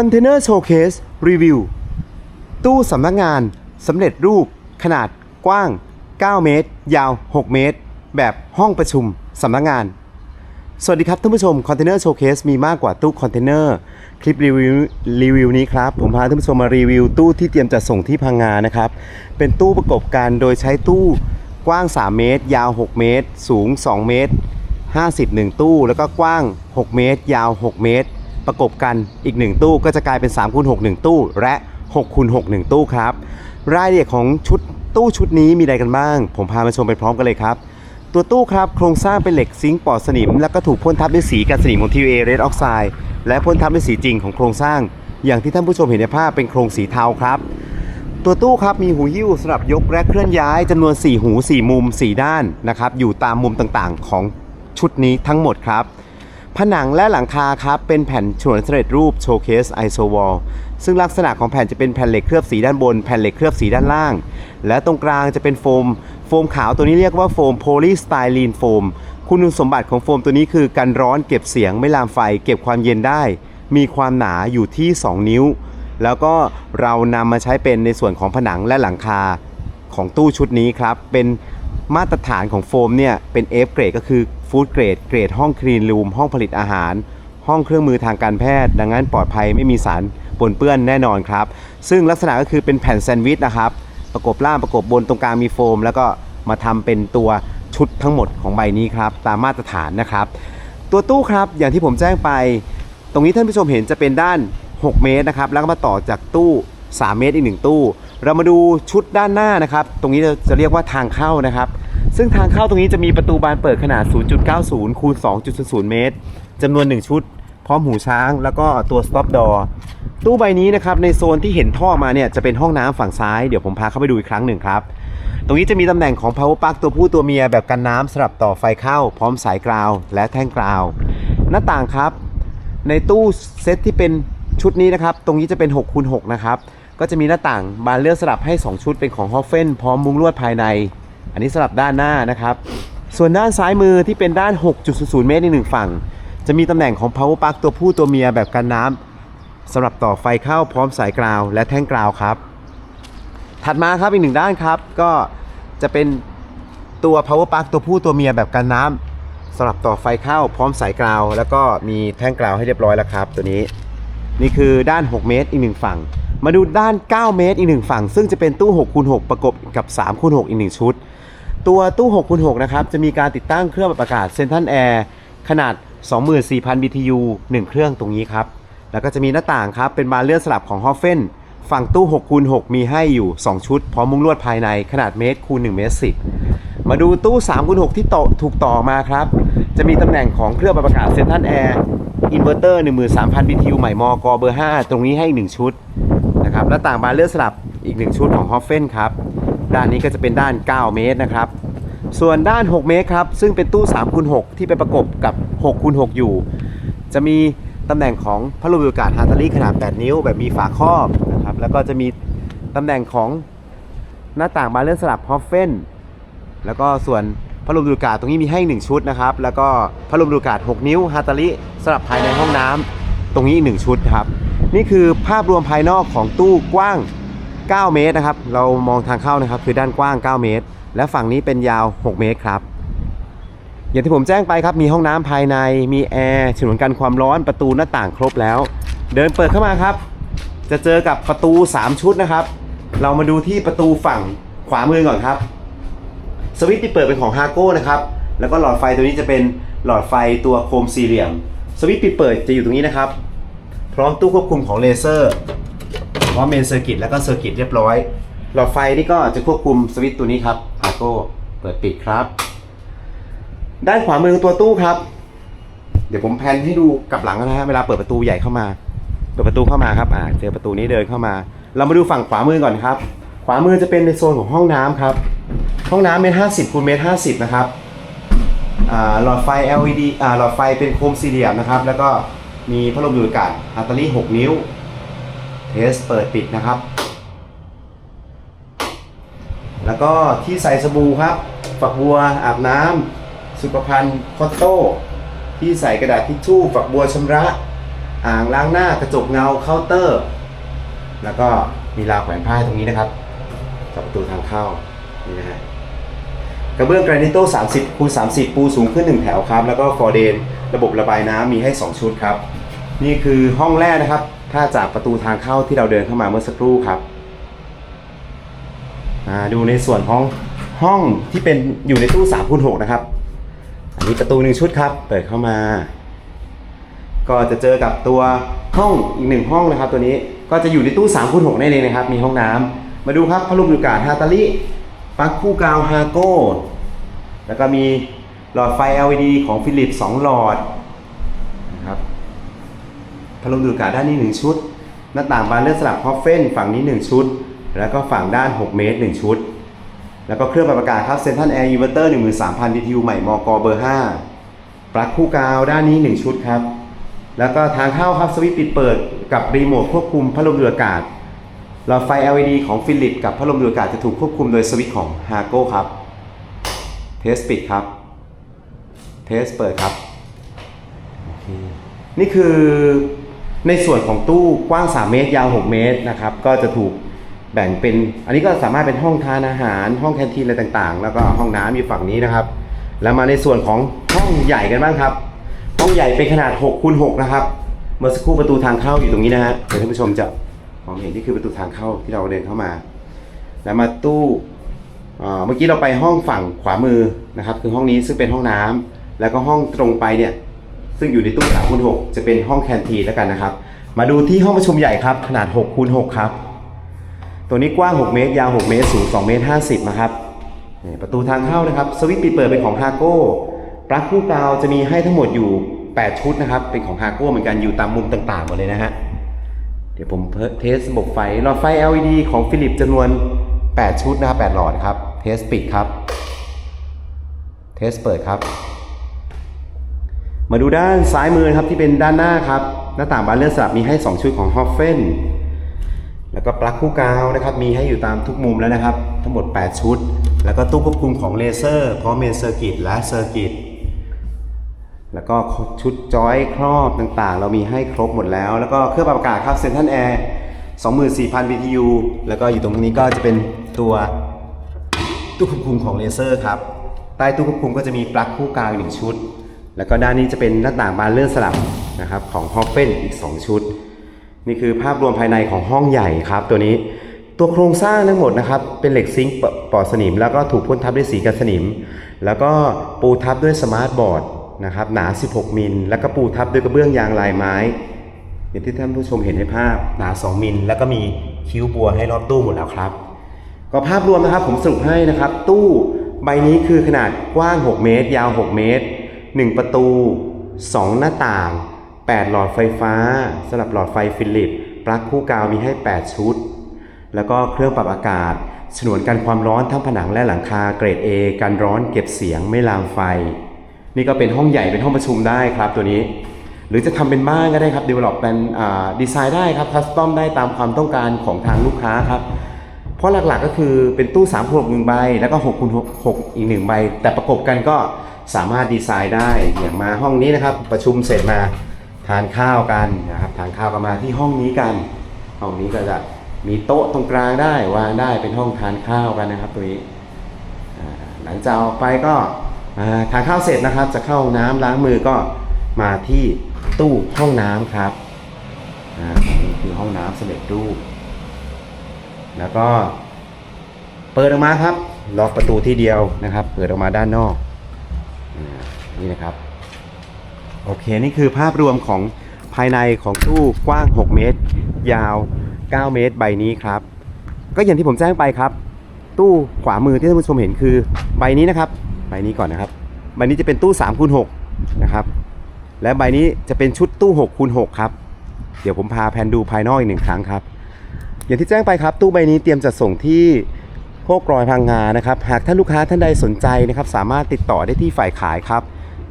Container Showcase Review ตู้สำนักงานสำเร็จรูปขนาดกว้าง 9 เมตร ยาว 6 เมตร แบบห้องประชุมสำนักงาน สวัสดีครับท่านผู้ชม Container Showcase มีมากกว่าตู้คอนเทนเนอร์คลิปรีวิวรีวิวนี้ครับ ผมพาท่านผู้ชมมารีวิวตู้ที่เตรียมจะส่งที่พังงานะครับ เป็นตู้ประกอบกันโดยใช้ตู้กว้าง 3 เมตร ยาว 6 เมตร สูง 2 เมตร 50 1 ตู้ แล้วก็กว้าง 6 เมตร ยาว 6 เมตร ประกบกันอีก 1 ตู้ก็จะกลายเป็น3คูณ6 1 ตู้ และ6คูณ6 1 ตู้ครับ รายละเอียดของชุดตู้ชุดนี้มีอะไรกันบ้าง ผมพามาชมไปพร้อมกันเลยครับ ตัวตู้ครับโครงสร้างเป็นเหล็กซิงค์ปลอดสนิม แล้วก็ถูกพ่นทับด้วยสีกันสนิมของ TVA Red Oxide และพ่นทับด้วยสีจริงของโครงสร้าง อย่างที่ท่านผู้ชมเห็นในภาพเป็นโครงสีเทาครับ ตัวตู้ครับมีหูหิ้วสำหรับยกและเคลื่อนย้ายจำนวน 4 หู 4 มุม 4 ด้านนะครับอยู่ตามมุมต่างๆ ของชุดนี้ทั้งหมดครับ ผนังและหลังคาครับเป็นแผ่นฉนวนสำเร็จรูปโชว์เคสไอโซวอลซึ่งลักษณะของแผ่นจะเป็นแผ่นเหล็กเคลือบสีด้านบน แผ่นเหล็กเคลือบสีด้านล่าง และตรงกลางจะเป็นโฟม โฟมขาวตัวนี้เรียกว่าโฟมโพลีสไตรีนโฟมคุณสมบัติของโฟมตัวนี้คือกันร้อนเก็บเสียงไม่ลามไฟ เก็บความเย็นได้ มีความหนาอยู่ที่ 2 นิ้ว แล้วก็เรานำมาใช้เป็นในส่วนของผนังและหลังคาของตู้ชุดนี้ครับ เป็น มาตรฐานของโฟมเนี่ยเป็น F เกรดก็คือฟู้ดเกรดเกรดห้องคลีนรูมห้องผลิตอาหาร ห้องเครื่องมือทางการแพทย์ ดังนั้นปลอดภัยไม่มีสารปนเปื้อนแน่นอนครับ ซึ่งลักษณะก็คือเป็นแผ่นแซนด์วิชนะครับ ประกบล่างประกบบนตรงกลางมีโฟม แล้วก็มาทำเป็นตัวชุดทั้งหมดของใบนี้ครับ ตามมาตรฐานนะครับ ตัวตู้ครับอย่างที่ผมแจ้งไป ตรงนี้ท่านผู้ชมเห็นจะเป็นด้าน 6 เมตรนะครับ แล้วก็มาต่อจากตู้ 3 เมตรอีก1ตู้ เรามาดูชุดด้านหน้านะครับ ตรงนี้จะเรียกว่าทางเข้านะครับ ซึ่งทางเข้าตรงนี้จะมีประตูบานเปิดขนาด 0.90 คูณ 2.00 เมตรจำนวน 1 ชุด พร้อมหูช้าง แล้วก็ตัว stop door ตู้ใบนี้นะครับในโซนที่เห็นท่อมาเนี่ยจะเป็นห้องน้ำฝั่งซ้าย เดี๋ยวผมพาเข้าไปดูอีกครั้งหนึ่งครับ ตรงนี้จะมีตำแหน่งของ power plug ตัวผู้ตัวเมียแบบกันน้ำสำหรับต่อไฟเข้า พร้อมสายกราว และแท่งกราว หน้าต่างครับ ในตู้เซตที่เป็นชุดนี้นะครับ ตรงนี้จะเป็น6คูณ6นะครับ ก็จะมีหน้าต่างบานเลื่อนสลับให้ 2 ชุดเป็นของฮอฟเฟนพร้อมมุ้งลวดภายใน อันนี้สลับด้านหน้านะครับ ส่วนด้านซ้ายมือที่เป็นด้าน 6.00 เมตรในหนึ่งฝั่ง จะมีตำแหน่งของ power plug ตัวผู้ตัวเมียแบบกันน้ำสำหรับต่อไฟเข้าพร้อมสายกราวและแท่งกราวครับ ถัดมาครับอีกหนึ่งด้านครับ ก็จะเป็นตัว power plug ตัวผู้ตัวเมียแบบกันน้ำสำหรับต่อไฟเข้าพร้อมสายกราว แล้วก็มีแท่งกราวให้เรียบร้อยแล้วครับ ตัวนี้ นี่คือด้าน 6 เมตรอีกหนึ่งฝั่ง มาดูด้าน 9 เมตรอีกหนึ่งฝั่ง ซึ่งจะเป็นตู้6คูณ6ประกบกับ3คูณ6อีกหนึ่งชุด ตัวตู้6คูณ6นะครับ จะมีการติดตั้งเครื่องปรับอากาศเซนทันแอร์ขนาด 24,000 BTU 1 เครื่องตรงนี้ครับ แล้วก็จะมีหน้าต่างครับ เป็นบานเลื่อนสลับของฮอฟเฟนฝั่งตู้6คูณ6มีให้อยู่ 2 ชุด พร้อมมุ้งลวดภายในขนาดเมตรคูณ1เมตร10 มาดูตู้3คูณ6ที่ต่อถูกต่อมาครับ จะมีตำแหน่งของเครื่องปรับอากาศเซนทันแอร์อินเวอร์เตอร์13,000 BTU ใหม่มอกเบอร์ 5 ตรงนี้ให้อีกหนึ่งชุด นะครับหน้าต่างบานเลื่อนสลับอีก 1 ชุดของฮอฟเฟนครับด้านนี้ก็จะเป็นด้าน 9 เมตรนะครับ ส่วนด้าน 6 เมตรครับ ซึ่งเป็นตู้3คูณ6ที่ไปประกบกับ6คูณ6อยู่ จะมีตำแหน่งของพัดลมดูดอากาศฮาร์ตารี่ขนาด 8 นิ้ว แบบมีฝาครอบนะครับแล้วก็จะมีตำแหน่งของหน้าต่างบานเลื่อนสลับฮอฟเฟนแล้วก็ส่วนพัดลมดูดอากาศตรงนี้มีให้1ชุดนะครับ แล้วก็พัดลมดูดอากาศ 6 นิ้วฮาร์ตารี่สำหรับภายในห้องน้ำตรงนี้อีก1ชุดครับ นี่คือภาพรวมภายนอกของตู้กว้าง 9 เมตรนะครับ เรามองทางเข้านะครับ คือด้านกว้าง 9 เมตร และฝั่งนี้เป็นยาว 6 เมตรครับ อย่างที่ผมแจ้งไปครับ มีห้องน้ำภายใน มีแอร์ฉนวนกันความร้อน ประตูหน้าต่างครบแล้ว เดินเปิดเข้ามาครับ จะเจอกับประตู 3 ชุดนะครับ เรามาดูที่ประตูฝั่งขวามือก่อนครับ สวิตช์ที่เปิดเป็นของฮาโก้นะครับ แล้วก็หลอดไฟตัวนี้จะเป็นหลอดไฟตัวโคมสี่เหลี่ยม สวิตช์ปิดเปิดจะอยู่ตรงนี้นะครับ พร้อมตู้ควบคุมของเลเซอร์พร้อมเมนเซอร์กิตแล้วก็เซอร์กิตเรียบร้อยหลอดไฟนี่ก็จะควบคุมสวิตตัวนี้ครับฮาโก้เปิดปิดครับ ด้านขวามือของตัวตู้ครับ เดี๋ยวผมแพนให้ดูกลับหลังนะฮะเวลาเปิดประตูใหญ่เข้ามา เปิดประตูเข้ามาครับอ่าเจอประตูนี้เดินเข้ามา เรามาดูฝั่งขวามือก่อนครับ ขวามือจะเป็นในโซนของห้องน้ำครับ ห้องน้ำเมตรห้าสิบคูณเมตรห้าสิบนะครับอ่าหลอดไฟ LED อ่าหลอดไฟเป็นโคมสี่เหลี่ยมนะครับ แล้วก็ มีพัดลมดูดอากาศอัตเตอรี่6นิ้ว เทสเปิดปิดนะครับ แล้วก็ที่ใส่สบู่ครับ ฝักบัวอาบน้ำสุขภัณฑ์คอตโต้ที่ใส่กระดาษทิชชู่ ฝักบัวชำระ อ่างล้างหน้ากระจกเงาเคาน์เตอร์ แล้วก็มีราวแขวนผ้าตรงนี้นะครับกับประตูทางเข้านี่นะฮะกระเบื้องแกรนิโต้30คูณ30 ปูสูงขึ้น 1 แถวครับ แล้วก็ฟอร์เดน ระบบระบายน้ำมีให้ 2 ชุดครับ นี่คือห้องแรกนะครับ ถ้าจากประตูทางเข้าที่เราเดินเข้ามาเมื่อสักครู่ครับอ่าดูในส่วนของห้องที่เป็นอยู่ในตู้3คูณ6นะครับ อันนี้ประตูหนึ่งชุดครับ เปิดเข้ามา ก็จะเจอกับตัวห้องอีกหนึ่งห้องนะครับ ตัวนี้ก็จะอยู่ในตู้3คูณ6นั่นเองนะครับ มีห้องน้ำมาดูครับพัดลมดูดอากาศฮาตาลิปลั๊กคู่กาวฮาโก้แล้วก็มีหลอดไฟ LED ของฟิลิป 2 หลอด พัดลมดูดอากาศด้านนี้1ชุด หน้าต่างบานเลื่อนสลับฮอฟเฟนฝั่งนี้ 1 ชุด แล้วก็ฝั่งด้าน 6 เมตร 1 ชุด แล้วก็เครื่องปรับอากาศครับเซนทันแอร์ยูเวอร์เตอร์13,000 BTU ใหม่มกเบอร์5ปลั๊กคู่กาวด้านนี้ 1 ชุดครับ แล้วก็ทางเข้าครับสวิตช์ปิดเปิดกับรีโมทควบคุมพัดลมดูดอากาศหลอดไฟ LED ของฟิลิปกับพัดลมดูดอากาศจะถูกควบคุมโดยสวิตช์ของฮาโก้ครับเทสปิดครับเทสเปิดครับ นี่คือ ในส่วนของตู้กว้าง 3 เมตร ยาว 6 เมตรนะครับ ก็จะถูกแบ่งเป็น อันนี้ก็สามารถเป็นห้องทานอาหาร ห้องแคนทีนอะไรต่างๆ แล้วก็ห้องน้ำอยู่ฝั่งนี้นะครับ แล้วมาในส่วนของห้องใหญ่กันบ้างครับ ห้องใหญ่เป็นขนาด6คูณ6นะครับ เมื่อสักครู่ประตูทางเข้าอยู่ตรงนี้นะฮะ เดี๋ยวท่านผู้ชมจะมองเห็นนี่คือประตูทางเข้าที่เราเดินเข้ามา แล้วมาตู้เอ่อเมื่อกี้เราไปห้องฝั่งขวามือนะครับ คือห้องนี้ซึ่งเป็นห้องน้ำแล้วก็ห้องตรงไปเนี่ย ซึ่งอยู่ในตู้3คูณ6จะเป็นห้องแคนทีแล้วกันนะครับ มาดูที่ห้องประชุมใหญ่ครับ ขนาด6คูณ6ครับ ตัวนี้กว้าง 6 เมตร ยาว 6 เมตร สูง 2 เมตร 50 นะครับ ประตูทางเข้านะครับ สวิตช์ปิดเปิดเป็นของฮาโก้ปลั๊กคู่กาวจะมีให้ทั้งหมดอยู่ 8 ชุดนะครับ เป็นของฮาโก้เหมือนกัน อยู่ตามมุมต่างๆหมดเลยนะฮะ เดี๋ยวผมเทสระบบไฟ หลอดไฟ LED ของฟิลิปจำนวน 8 ชุดนะครับ8หลอดครับ เทสปิดครับ เทสเปิดครับ มาดูด้านซ้ายมือนะครับที่เป็นด้านหน้าครับ หน้าต่างบานเลื่อนสลับมีให้ 2 ชุดของฮอฟเฟนแล้วก็ปลั๊กคู่กาวนะครับ มีให้อยู่ตามทุกมุมแล้วนะครับ ทั้งหมด 8 ชุด แล้วก็ตู้ควบคุมของเลเซอร์พร้อมเมนเซอร์กิตและเซอร์กิตแล้วก็ชุดจอยครอบต่างๆ เรามีให้ครบหมดแล้ว แล้วก็เครื่องปรับอากาศครับเซนทันแอร์24,000 BTU แล้วก็อยู่ตรงนี้ก็จะเป็นตัวตู้ควบคุมของเลเซอร์ครับ ใต้ตู้ควบคุมก็จะมีปลั๊กคู่กาวหนึ่งชุด แล้วก็ด้านนี้จะเป็นหน้าต่างบานเลื่อนสลับนะครับของฮอฟเฟนอีก 2 ชุด นี่คือภาพรวมภายในของห้องใหญ่ครับตัวนี้ตัวโครงสร้างทั้งหมดนะครับเป็นเหล็กซิงค์ปอดสนิม แล้วก็ถูกพ่นทับด้วยสีกันสนิม แล้วก็ปูทับด้วยสมาร์ทบอร์ดนะครับหนา 16 มิล แล้วก็ปูทับด้วยกระเบื้องยางลายไม้ อย่างที่ท่านผู้ชมเห็นในภาพหนา 2 มิล แล้วก็มีคิ้วบัวให้รอบตู้หมดแล้วครับ ก็ภาพรวมนะครับผมสรุปให้นะครับ ตู้ใบนี้คือขนาดกว้าง 6 เมตร ยาว 6 เมตร 1 ประตู 2 หน้าต่าง 8 หลอดไฟฟ้าสำหรับหลอดไฟฟิลิปปลั๊กคู่กาวมีให้ 8 ชุด แล้วก็เครื่องปรับอากาศฉนวนกันความร้อนทั้งผนังและหลังคาเกรด A กันร้อนเก็บเสียงไม่ลามไฟ นี่ก็เป็นห้องใหญ่เป็นห้องประชุมได้ครับตัวนี้ หรือจะทำเป็นบ้านก็ได้ครับ develop เป็นดีไซน์ได้ครับคัสตอมได้ตามความต้องการของทางลูกค้าครับ เพราะหลักๆก็คือเป็นตู้3คูณ6หนึ่งใบ แล้วก็6คูณ6อีกหนึ่งใบ แต่ประกบกันก็ สามารถดีไซน์ได้อย่างมาห้องนี้นะครับ ประชุมเสร็จมาทานข้าวกันนะครับทานข้าวกันมาที่ห้องนี้กัน ห้องนี้ก็จะมีโต๊ะตรงกลางได้วางได้เป็นห้องทานข้าวกันนะครับ ตัวนี้หลังจากออกไปก็ทานข้าวเสร็จนะครับ จะเข้าห้องน้ำล้างมือก็มาที่ตู้ห้องน้ำครับนี่คือห้องน้ำสำเร็จรูป แล้วก็เปิดออกมาครับ ล็อกประตูที่เดียวนะครับ เปิดออกมาด้านนอก นี่นะครับ โอเคนี่คือภาพรวมของภายในของตู้กว้าง 6 เมตร ยาว 9 เมตรใบนี้ครับ ก็อย่างที่ผมแจ้งไปครับ ตู้ขวามือที่ท่านผู้ชมเห็นคือใบนี้นะครับ ใบนี้ก่อนนะครับ ใบนี้จะเป็นตู้3คูณ6นะครับ และใบนี้จะเป็นชุดตู้6คูณ6ครับ เดี๋ยวผมพาแพนดูภายนอกอีกหนึ่งครั้งครับ อย่างที่แจ้งไปครับ ตู้ใบนี้เตรียมจัดส่งที่ โคกรอยพังงานะครับ หากท่านลูกค้าท่านใดสนใจนะครับ สามารถติดต่อได้ที่ฝ่ายขายครับ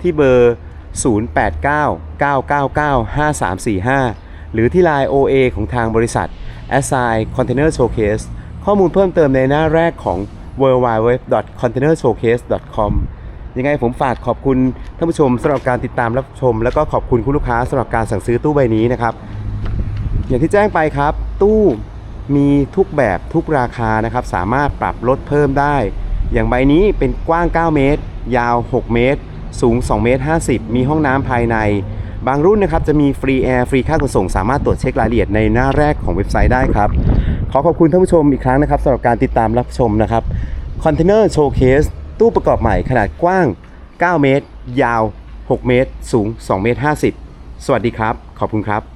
ที่เบอร์ 0899995345 หรือที่ Line OA ของทางบริษัท s i Container Showcase ข้อมูลเพิ่มเติมในหน้าแรกของ w w w c o n t a i n e r s h o w c a s e c o m ยังไงผมฝากขอบคุณท่านผู้ชมสำหรับการติดตามรับชม แล้วก็ขอบคุณคุณลูกค้าสำหรับการสั่งซื้อตู้ใบนี้นะครับ อย่างที่แจ้งไปครับ ตู้ มีทุกแบบทุกราคานะครับ สามารถปรับลดเพิ่มได้ อย่างใบนี้เป็นกว้าง 9 เมตร ยาว 6 เมตร สูง 2 เมตร 50 มีห้องน้ำภายใน บางรุ่นนะครับจะมีฟรีแอร์ฟรีค่าขนส่ง สามารถตรวจเช็ครายละเอียดในหน้าแรกของเว็บไซต์ได้ครับ ขอขอบคุณท่านผู้ชมอีกครั้งนะครับสำหรับการติดตามรับชมนะครับคอนเทนเนอร์โชว์เคสตู้ประกอบใหม่ขนาดกว้าง 9 เมตร ยาว 6 เมตร สูง 2 เมตร 50 สวัสดีครับ ขอบคุณครับ